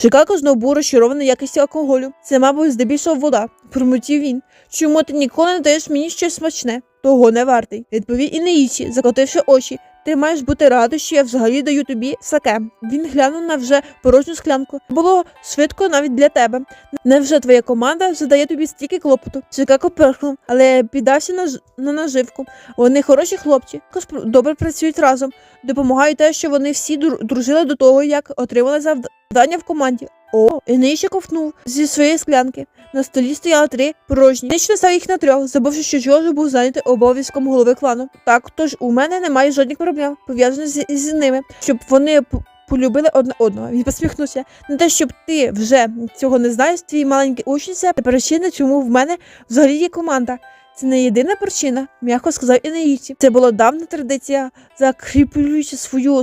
Чикаго знову був розчарований якістю алкоголю. Це, мабуть, здебільшого вода, промутів він. Чому ти ніколи не даєш мені щось смачне? Того не вартий, відповів і неїчі, закотивши очі. Ти маєш бути радий, що я взагалі даю тобі саке. Він глянув на вже порожню склянку. Було швидко навіть для тебе. Невже твоя команда задає тобі стільки клопоту? Чикаго перхнув, але піддався на, ж- на наживку. Вони хороші хлопці, добре працюють разом. Допомагає те, що вони всі дру- дружили до того, як отримали завдання в команді. О, і нижче ковтнув зі своєї склянки. На столі стояли три порожні. Нижче став їх на трьох, забувши, що Джордж був зайнятий обов'язком голови клану. Так, тож у мене немає жодних проблем пов'язаних з, з ними, щоб вони полюбили одне одного. Він посміхнувся. Не те, щоб ти вже цього не знаєш, твій маленький учень це причина, чому в мене взагалі є команда. Це не єдина причина, м'яко сказав Інеїці. Це була давня традиція, закріплюючи свою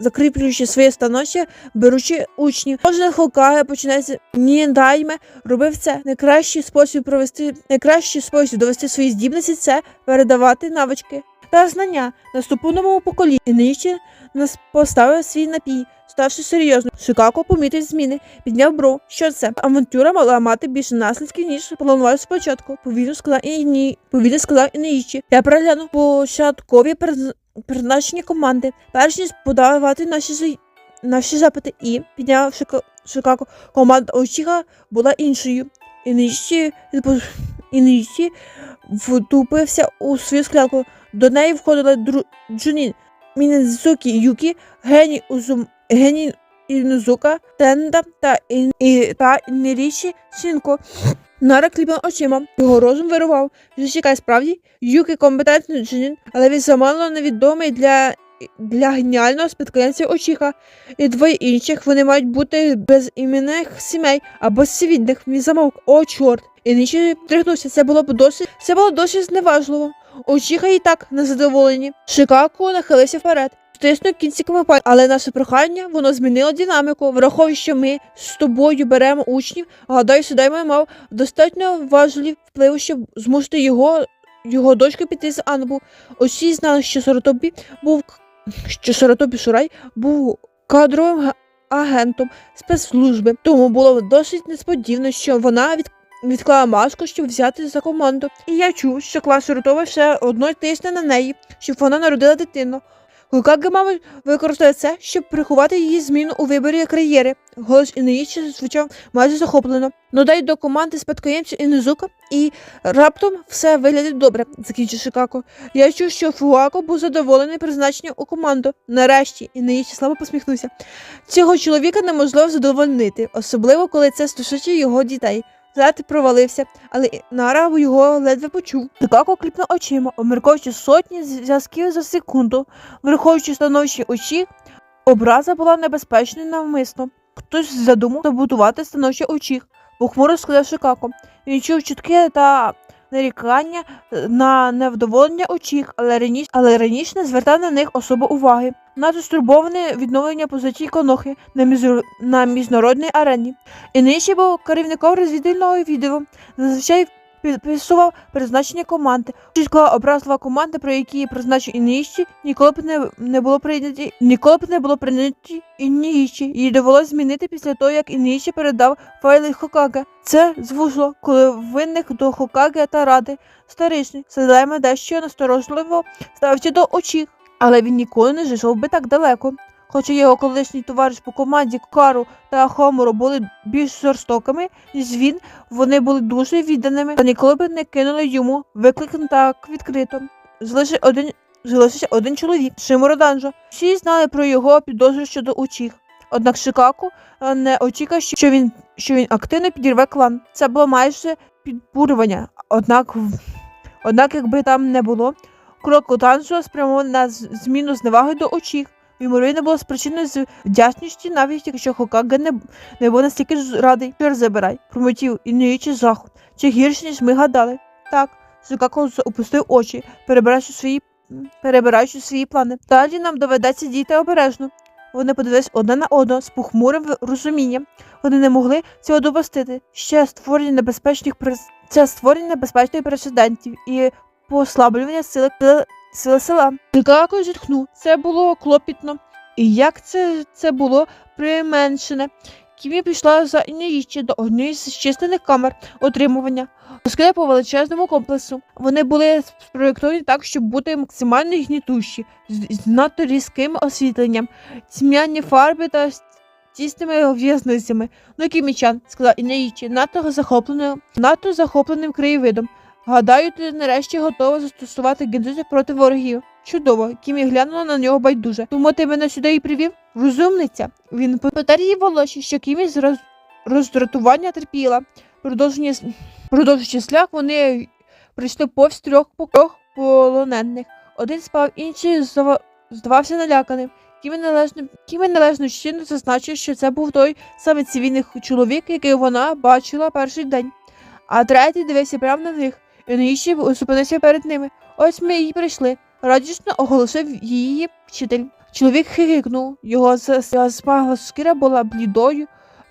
закріплюючи своє становище, беручи учнів. Кожен Хокаге починається Ніндайме робив це. Найкращий спосіб провести найкращий спосіб довести свої здібності це передавати навички та знання наступному поколінню. Іничі нас поставив свій напій, ставши серйозним. Шикако помітив зміни, підняв бров. Що це? Авантюра мала мати більше наслідків, ніж планував спочатку. Повільно сказав і ні. Повільно сказав Іничі. Я переглянув початкові приз- призначення команди, перш ніж подавати наші наші запити і підняв Шика- Шикаго. Команда Очіга була іншою. Іничі Іничі втупився у свою склянку. До неї входили дру... Джунін, Мінезукі Юкі, Гені Узум, Гені Інузука, Тенда та, Ін... і... та Інрічі Шинко. Нара кліпав очима, його розум вирував. Чекай, справді, Юкі компетентний Джунін, але він замало невідомий для, для геніального спадкоємця Очіха. І двоє інших вони мають бути без іменних сімей або цивільних. Він замовк. О, чорт! І нічого трихнувся. Це було б досить. Це було досить зневажливо. Очіха і так незадоволені. Шикако нахилився вперед. Стиснув кінциками пальців, але наше прохання воно змінило динаміку. Враховуючи, що ми з тобою беремо учнів, гадаю, Судайма мав достатньо важливий впливу, щоб змусити його, його дочку піти з Анбу. Усі знали, що Саратобі був що Саратобі Шурай був кадровим агентом спецслужби, тому було досить несподівано, що вона від відклала маску, щоб взяти за команду. І я чув, що клас Сиротова все одно тисне на неї, щоб вона народила дитину. Хокаге, мабуть, використає це, щоб приховати її зміну у виборі кар'єри. Голос Інеїчі звучав майже захоплено. Ну дай до команди спадкоємців Інезука, і раптом все виглядить добре, закінчив Шикако. Я чув, що Фуако був задоволений призначенням у команду. Нарешті, Інеїчі слабо посміхнувся. Цього чоловіка неможливо задовольнити, особливо коли це стосується його дітей. Зет провалився, але Нара його ледве почув. Шикако кліпнув очима, обмірковуючи сотні зв'язків за секунду, враховуючи становище очі, образа була небезпечною навмисно. Хтось задумав забудувати становище очі, похмуро сказав Шикако. Він чув чутки та нарікання е, на невдоволення очіх, але раніше, але раніше не звертав на них особо уваги. Надто стурбоване відновлення позицій Конохи на, міжнарод- на міжнародній арені. Іниші був керівником розвідувального відділу, зазвичай підписував призначення команди. Чітка образлива команда, про які призначив Ініші, ніколи б не, не було прийняті, ніколи б не було прийняті Ініші. Їй довелося змінити після того, як Ініші передав файли Хокаге. Це звузло, коли винних до Хокаге та Ради старичний Седайма дещо насторожливо ставився до очі, але він ніколи не зайшов би так далеко. Хоча його колишній товариш по команді Кару та Хомору були більш жорстокими, ніж він, вони були дуже відданими та ніколи б не кинули йому виклик так відкрито. Залишився один, залишився один чоловік Шимуро Данжо. Всі знали про його підозру щодо учих. Однак Шикаку е, не очікав, що він, що він активно підірве клан. Це було майже підбурювання. Однак, однак, якби там не було, крок Данжо спрямований на зміну зневаги до очіх. Ймовірно, було спричинено з вдячності, навіть якщо Хокаге не, не був настільки радий. Чор забирай, промотів і не чи заход. Чи гірше, ніж ми гадали. Так, Шикако з- опустив очі, перебираючи свої, перебираючи свої плани. Далі нам доведеться діяти обережно. Вони подивились одне на одного з похмурим розумінням. Вони не могли цього допустити. Ще створення небезпечних це створення небезпечних прецедентів і послаблювання сили сили села. Шикако зітхнув. Це було клопітно. І як це, це було применшене Кімі пішла за Інеїчі до однієї з численних камер отримування, оскільки по величезному комплексу. Вони були спроєктовані так, щоб бути максимально гнітущі, з, надто різким освітленням, тьмяні фарби та тісними в'язницями. Ну, Кімічан, сказав Інеїчі, надто захопленим, надто захопленим краєвидом. Гадаю, ти нарешті готова застосувати гензузи проти ворогів. Чудово, Кімі глянула на нього байдуже. Тому ти мене сюди і привів? Розумниця. Він потер її волосся, що Кімі з роз... роздратування терпіла. Продовжуючи шлях, вони прийшли повз трьох по- полонених. Один спав, інший здава- здавався наляканим. Кімі належно, Кімі належно чинно зазначив, що це був той самий цивільний чоловік, який вона бачила перший день. А третій дивився прямо на них, і наїжджі зупинився перед ними. Ось ми і прийшли. Радісно оголосив її вчитель. Чоловік хихикнув, його зас- його шкіра була блідою,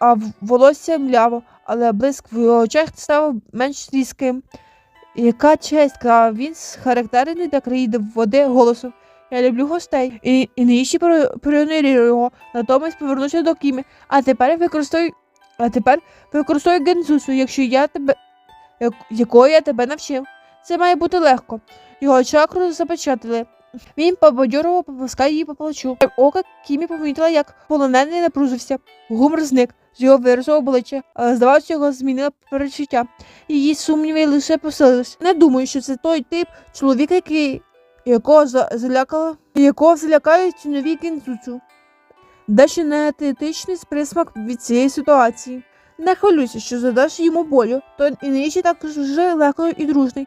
а волосся мляво, але блиск в його очах став менш різким. Яка честь, сказав він з характерним для країни води голосом. Я люблю гостей. І, і неїжджі проігнорував його, натомість повернувся до Кімі. А тепер використовуй, а тепер використовуй гензусу, якщо я тебе, якої я тебе навчив. Це має бути легко. Його чакру запечатали. Він побадьорово попускає її по плечу. Ока Кімі помітила, як полонений напружився. Гумор зник з його виразу обличчя, але здавалося, його змінило перечуття. Її сумніви лише посилились. Не думаю, що це той тип чоловіка, який якого за- залякала, якого залякають нові кінцуцу. Дещо неетичний присмак від цієї ситуації. Не хвилюйся, що задаш йому болю, то і нижче так вже легко і дружний.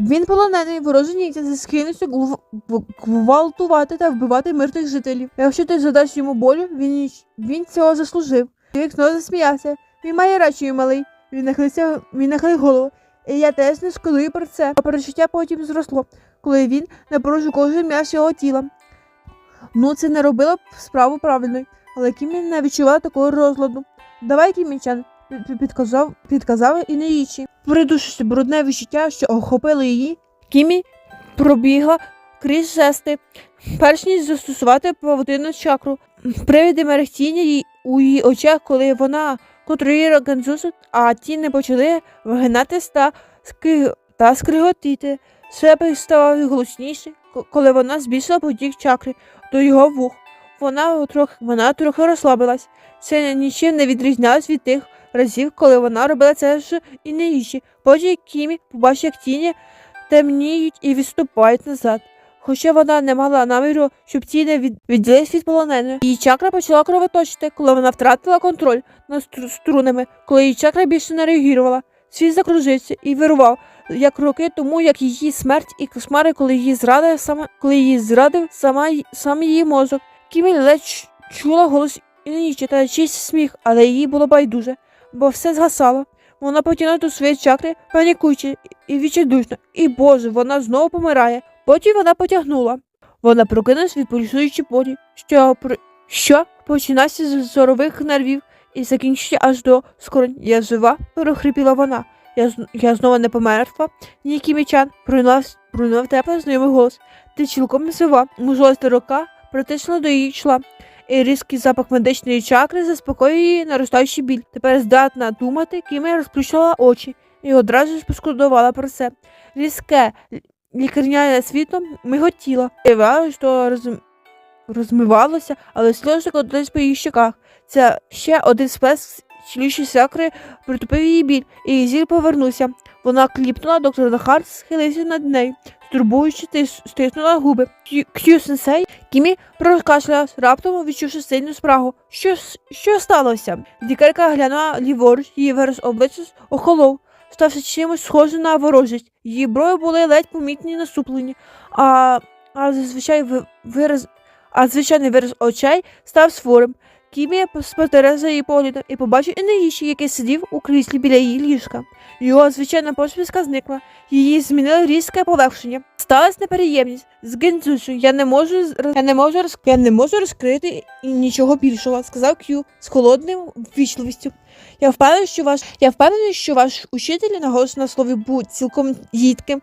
Він полонений ворожий нігтя зі схильністю гв- гвалтувати та вбивати мирних жителів. Якщо ти задаш йому болю, він, він цього заслужив. Чоловік знову засміявся. Він має рацію, малий. Він нахилився, він нахилив голову. І я теж не шкодую про це. А перечуття потім зросло, коли він напружив кожен м'яз його тіла. Ну, це не робило б справу правильною, але Кімі не відчувала такого розладу. Давай, пі- підказав, підказав і не їчі. Придушивши брудне відчуття, що охопило її, Кімі пробігла крізь жести, перш ніж застосувати павутинну чакру. Привіди мерехтіння у її очах, коли вона контролює Ганзусу, а ті не почали вигинатись та, ски... та скриготіти. Шепот ставав голосніший, коли вона збільшила потік чакри до його вух. Вона трохи, вона трохи розслабилась. Це нічим не відрізнялось від тих разів, коли вона робила це ж і не інші. Потім Кімі побачив, як тіні темніють і відступають назад. Хоча вона не мала наміру, щоб ті від... відділись від полоненої. Її чакра почала кровоточити, коли вона втратила контроль над стру- струнами, коли її чакра більше не реагувала. Світ закружився і вирував, як роки тому, як її смерть і кошмари, коли її зрадив сама, коли її зрадив сама сам її мозок. Кімі ледь чула голос Інічі та чийсь сміх, але їй було байдуже, бо все згасало. Вона потягнула до своєї чакри, панікуючи і відчайдушно. І боже, вона знову помирає. Потім вона потягнула. Вона прокинулась від пульсуючої болі, що, що починається з зорових нервів і закінчується аж до скорень. Я жива, прохрипіла вона. Я, я знову не померла. Ні, кімічан, пролунав, теплий знайомий голос. Ти цілком не жива. Мужлоста рука притиснула до її чола. І різкий запах медичної чакри заспокоює її наростаючий біль. Тепер здатна думати, Кімі розплющила очі і одразу ж пошкодувала про це. Різке лікарняне світло миготіло. Виявилося, що роз... розмивалося, але сльози котились по її щоках. Це ще один сплеск цілющої сакри притупив її біль, і зір повернувся. Вона кліпнула, доктор Нахар схилився над нею, стурбуючи тис- стиснула губи. К'ю- сенсей Кімі прокашлялась, раптом відчувши сильну спрагу. Що, що сталося? Лікарка глянула ліворуч, її вираз обличчя охолов, стався чимось схожим на ворожість. Її брови були ледь помітні насуплені, а, а зазвичай ви- вираз, а звичайний вираз очей став сворим. Кімі спотереза за її поглядом і побачив Енеїші, який сидів у кріслі біля її ліжка. Його звичайна посмішка зникла, її змінило різке полегшення. Сталася неприємність з Гензучу. Я не можу я не можу розк... я не можу розкрити нічого більшого, сказав К'ю з холодним ввічливістю. Я впевнений, що ваш я впевнений, що ваш учитель наголос на слові будь цілком їдким,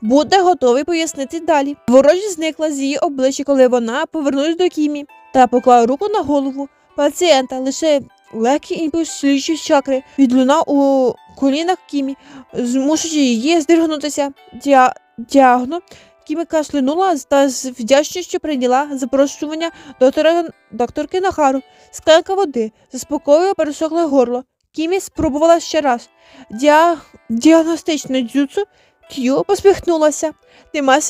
буде готовий пояснити далі. Ворожість зникла з її обличчя, коли вона повернулась до Кімі та поклала руку на голову пацієнта. Лише легкий імпульс слідчі чакри відлунав у колінах Кімі, змушуючи її здригнутися. Дя... Діагно Кімі кашлянула та з вдячністю прийняла запрошування доктора докторки Нахару. Склянка води заспокоює пересохле горло. Кімі спробувала ще раз. Діа... Діагностичне дзюцу К'ю посміхнулася. Ти маєш.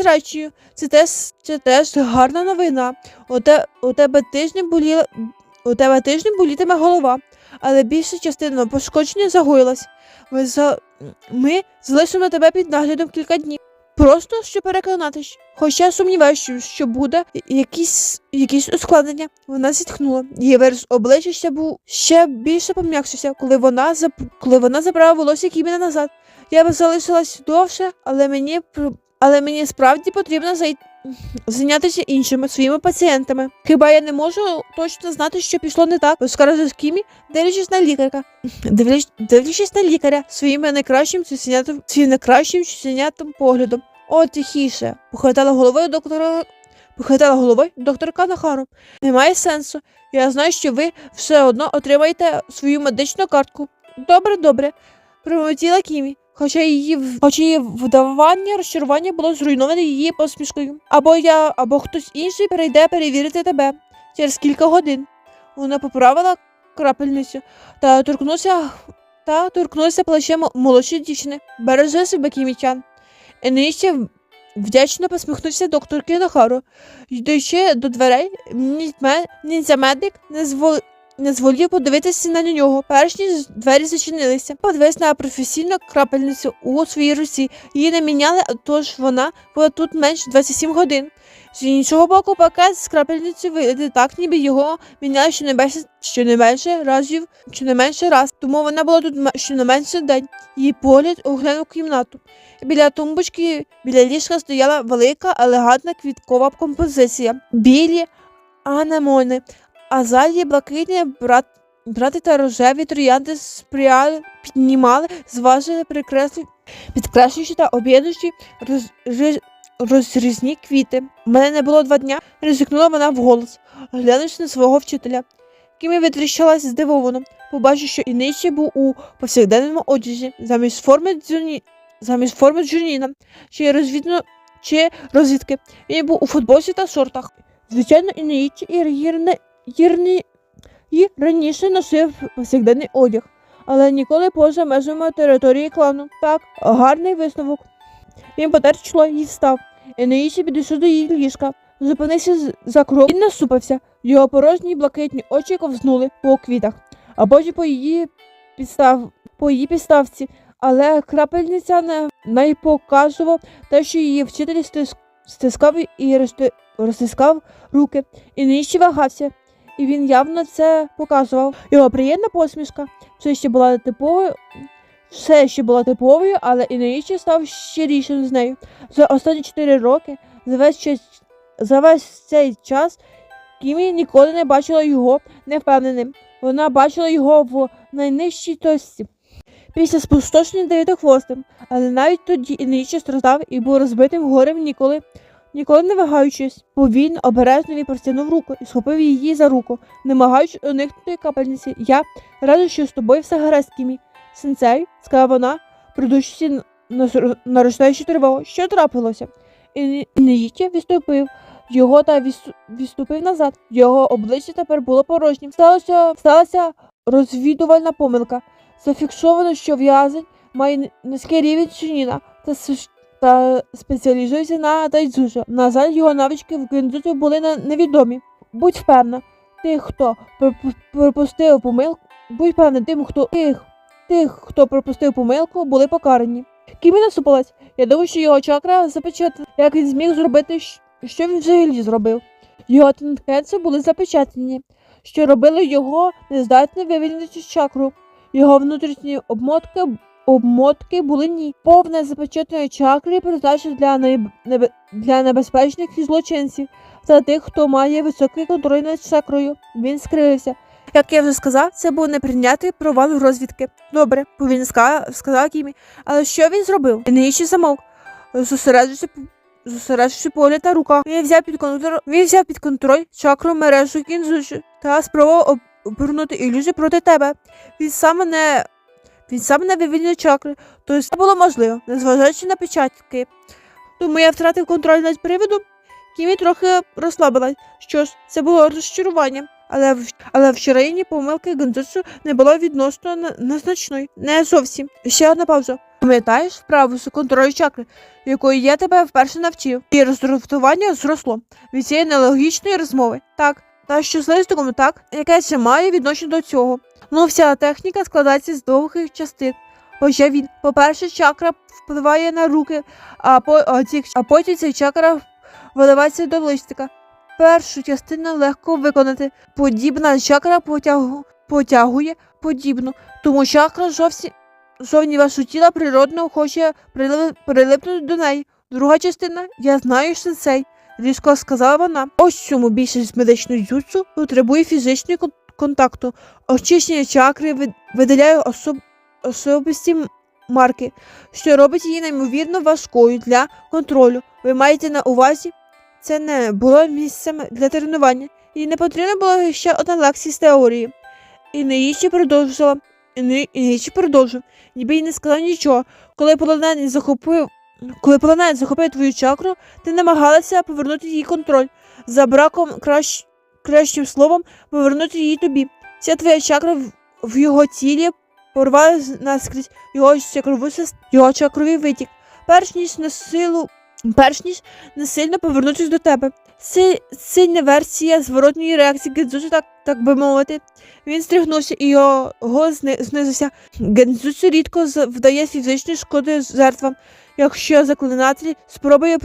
Це теж, це теж гарна новина. У, те, у тебе тиждень у тебе тиждень болітиме голова, але більша частина пошкодження загоїлась. Ми, за... Ми залишимо тебе під наглядом кілька днів. Просто щоб переконатись, хоча сумніваюся, що буде якісь, якісь ускладнення. Вона зітхнула. Її верс обличчя ще був ще більше пом'якшився, коли вона зап... коли вона забрала волосся Кіміна назад. Я б залишилась довше, але мені але мені справді потрібно зай... зайнятися іншими своїми пацієнтами. Хіба я не можу точно знати, що пішло не так? Оскаржує Кімі, дивлячись на лікарка. Дивлячись, на лікаря своїм найкращим цуценятим, своїм найкращим цуценятим поглядом. О, тихіше, похитала головою доктора. Похитала головою докторка Нахару. Немає сенсу. Я знаю, що ви все одно отримаєте свою медичну картку. Добре, добре, промовила Кімі. Хоча її, хоча її вдавання розчарування було зруйноване її посмішкою. Або я, або хтось інший прийде перевірити тебе через кілька годин. Вона поправила крапельницю та торкнувся та торкнувся плечем молодшої дівчини. Бережи себе, Кімічан. Еніші вдячно посміхнувся доктор Кінохару. Йдучи до дверей, ніндзя- ніндзя-медик не зволив не зволів подивитися на нього, перш двері зачинилися. Подивився на професійну крапельницю у своїй руці. Її не міняли, тож вона була тут менш 27 годин. З іншого боку, пакет з крапельницею виглядає так, ніби його міняли щонайменше, щонайменше разів, щонайменше раз. Тому вона була тут ме- щонайменше день. Її погляд оглянув кімнату. Біля тумбочки, біля ліжка стояла велика, елегантна квіткова композиція. Білі анемони, азалії, блакитні, брат, брати та рожеві троянди сприяли, піднімали, зважили, прикреслі, підкреслюючи та об'єднуючи роз, роз, розрізні квіти. У мене не було два дня, ризикнула вона вголос, глянувши на свого вчителя. Кімі витріщалась здивовано, побачив, що Іничі був у повсякденному одязі, замість форми дзюні, замість форми джуніна, чи розвідно, чи розвідки. Він був у футболці та шортах. Звичайно, Іничі і Гірне Гірні і раніше носив повсякденний одяг, але ніколи поза межами території клану. Так, гарний висновок. Він потер чоло і встав. Енеїсі підійшов до її ліжка, зупинився за крок і насупився. Його порожні блакитні очі ковзнули по квітах, а потім по її підстав, по її підставці. Але крапельниця не, не показував те, що її вчитель стискав і розтискав руки, і нижче вагався і він явно це показував. Його приємна посмішка все ще була типовою, все ще була типовою, але і наїчі став щирішим з нею. За останні чотири роки, за весь, час, за весь цей час, Кімі ніколи не бачила його невпевненим. Вона бачила його в найнижчій точці. Після спустошення дев'ятихвостим, але навіть тоді Іничі страждав і був розбитим горем ніколи Ніколи не вагаючись, бо він обережно він простягнув руку і схопив її за руку, намагаючись уникнути капельниці. Я радий, що з тобою все гаразд, Кімі. Сенсей, сказала вона, придушуючи наростаючи тривогу. Що трапилося? І Ніїті відступив. Його та відступив назад. Його обличчя тепер було порожнім. Сталося, сталася розвідувальна помилка. Зафіксовано, що в'язень має низький рівень чиніна та та спеціалізується на тайцзучу. На жаль, його навички в кінзуцю були невідомі. Будь впевнена, тих, хто пропу- пропустив помилку, будь впевнена, тим, хто тих, тих, хто пропустив помилку, були покарані. Кімі насупилась. Я думаю, що його чакра запечатана. Як він зміг зробити, що він взагалі зробив? Його тенкенці були запечатані, що робили його нездатним вивільнити чакру. Його внутрішні обмотки обмотки були. Повне запечатання чакри призначено для, неб... для небезпечних злочинців та тих, хто має високий контроль над чакрою. Він скривився. Як я вже сказав, це був неприйнятий провал розвідки. Добре, повільно ска- сказала Кімі. Але що він зробив? Нижче замовк, зосередивши зосередивши погляд на руках. Він взяв під контроль, він взяв під контроль чакру мережу кінзуші та спробував об- обернути ілюзію проти тебе. Він саме не він сам не вивільнив чакри, то це було можливо, незважаючи на печатки. Тому я втратив контроль над приводом, Кімі трохи розслабилась. Що ж, це було розчарування, але в але вчорашні помилки Гензуцу не було відносно на- незначною. Не зовсім. Ще одна пауза. Пам'ятаєш вправу з контролю чакри, якої я тебе вперше навчив, і роздратування зросло від цієї нелогічної розмови. Так, та що з листиком так, яке ще має відношення до цього. Ну, вся техніка складається з довгих частин. Хоча він, по-перше, чакра впливає на руки, а, по, а, ці, а потім ця чакра виливається до листика. Першу частину легко виконати. Подібна чакра потягу, потягує подібну, тому чакра зовсім зовні вашого тіла природно хоче прилип, прилипнути до неї. Друга частина я знаю сенсей, різко сказала вона. Ось чому більшість медичної дзюцу потребує фізичного контакту. Очищення чакри вид- виділяє особ, особисті марки, що робить її неймовірно важкою для контролю. Ви маєте на увазі, це не було місцем для тренування, і не потрібно було ще одна лекція з теорії. І Неїчі продовжила. І Неїчі продовжив, ніби й не сказав нічого. Коли полонений захопив, коли полонений захопив твою чакру, ти намагалася повернути їй контроль. За браком кращ, кращим словом повернути її тобі. Ця твоя чакра в, в його тілі порвала наскрізь його чакрову його чакровий витік. Перш ніж на силу, перш ніж насильно повернутися до тебе. Си, сильна версія зворотньої реакції Гензуцу, так, так би мовити. Він стригнувся і його зни- знизився. Гензуцу рідко вдає фізичної шкоди жертвам, якщо заклинатель спробує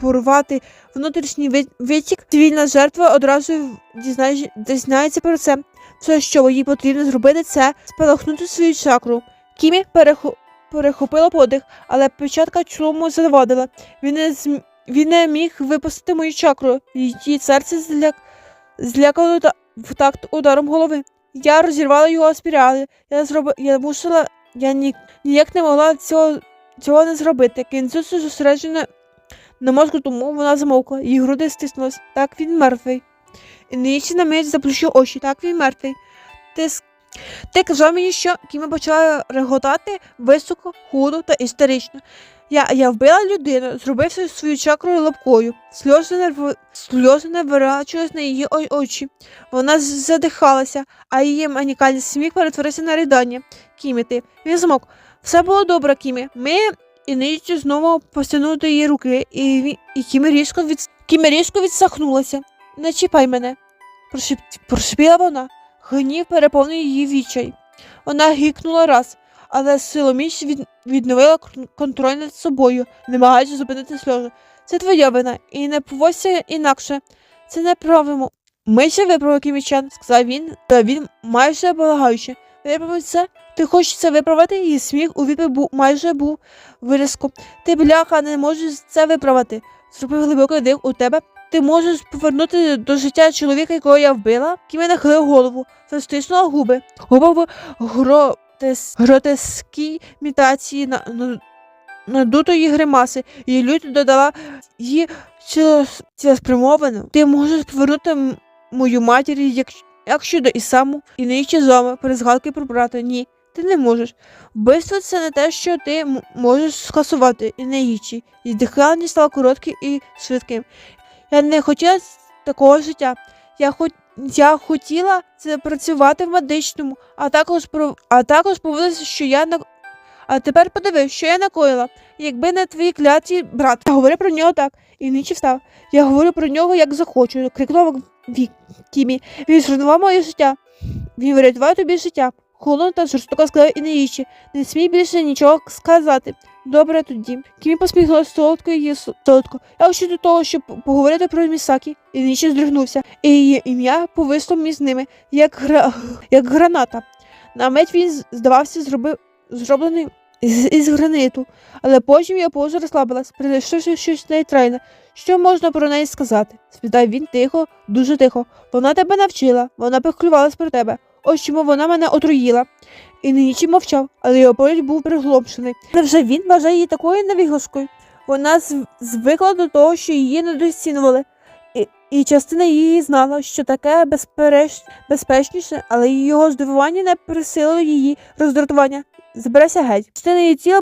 порвати внутрішній витік, цивільна жертва одразу дізнає- дізнається про це. Все, що їй потрібно зробити, це спалахнути свою чакру. Кімі перехо- перехопила подих, але печатка чому завадила. Він не, зм... Він не міг випустити мою чакру. Її серце зляк... злякало та... в такт ударом голови. Я розірвала його спірали. Я зроб... Я мусила. Я ні... ніяк не могла цього, цього не зробити. Кінцюсу зосереджена на мозку, тому вона замовкла. Її груди стиснулись. Так він мертвий. І Нічі на мить заплющив очі. Так він мертвий. Ти, ти казав мені, що Кіма почала реготати високо, худо та істерично. Я, я вбила людину, зробив свою- чакру лапкою. Сльози не, сльози не вирачувались на її очі. Вона задихалася, а її манікальний сміх перетворився на ридання. Кімі, ти. Він змок. Все було добре, Кімі. Ми і Нічі знову постягнули до її руки, і, і Кімі різко, від... Кімі різко відсахнулася. Не чіпай мене, прошип... прошипіла вона. Гнів переповнив її відчай. Вона гікнула раз, але силоміч від... відновила контроль над собою, намагаючись зупинити сльози. Це твоя вина, і не поводься інакше. Це не правимо. Ми ще виправимо кімічан, сказав він, та він майже благаючи. Виправимо це? Ти хочеш це виправити? Її сміх у відповідь був майже був виразком. Ти, бляха, не можеш це виправити. Зробив глибокий дих у тебе. Ти можеш повернути до життя чоловіка, якого я вбила? Кімі нахилив голову, застиснула губи. Губа в гротес... гротескій мітації на, на, надутої гримаси, і лють додала її цілеспрямовано. Ти можеш повернути мою матір, як, як щодо і саму, і не зоми, при згадки про брата. Ні, ти не можеш. Вбивство це не те, що ти можеш скасувати, і не їчі. І дихання стало коротким і швидким. Я не хотіла такого життя. Я хоч. Я хотіла це працювати в медичному, а також а також поводитися, що я на а тепер подивись, що я накоїла. Якби не твій кляті брат, я говорю про нього так, і нічі встав. Я говорю про нього як захочу, крикнув Кімі. Він зруйнував моє життя. Він врятував тобі життя. Холодно та жорстоко сказав і Неїчі. Не смій більше нічого сказати. Добре тоді. Кімі посміхнулася солодко і солодко. Я ще до того, щоб поговорити про Місакі. І Нічі здригнувся, і її ім'я повисло між ними, як, гра... як граната. На мить він здавався, зробив зроблений із, із граниту, але потім я поза розслабилась, принайшовши щось нейтральне. Що можна про неї сказати? спитав він тихо, дуже тихо. Вона тебе навчила, вона піклювалась про тебе. Ось чому вона мене отруїла. І нічим мовчав, але його погляд був пригломшений. Невже він вважає її такою невігласкою? Вона звикла до того, що її недоцінювали. І, І частина її знала, що таке безпереч... безпечніше, але його здивування не присилило її роздратування. Збирайся геть. Частина її тіла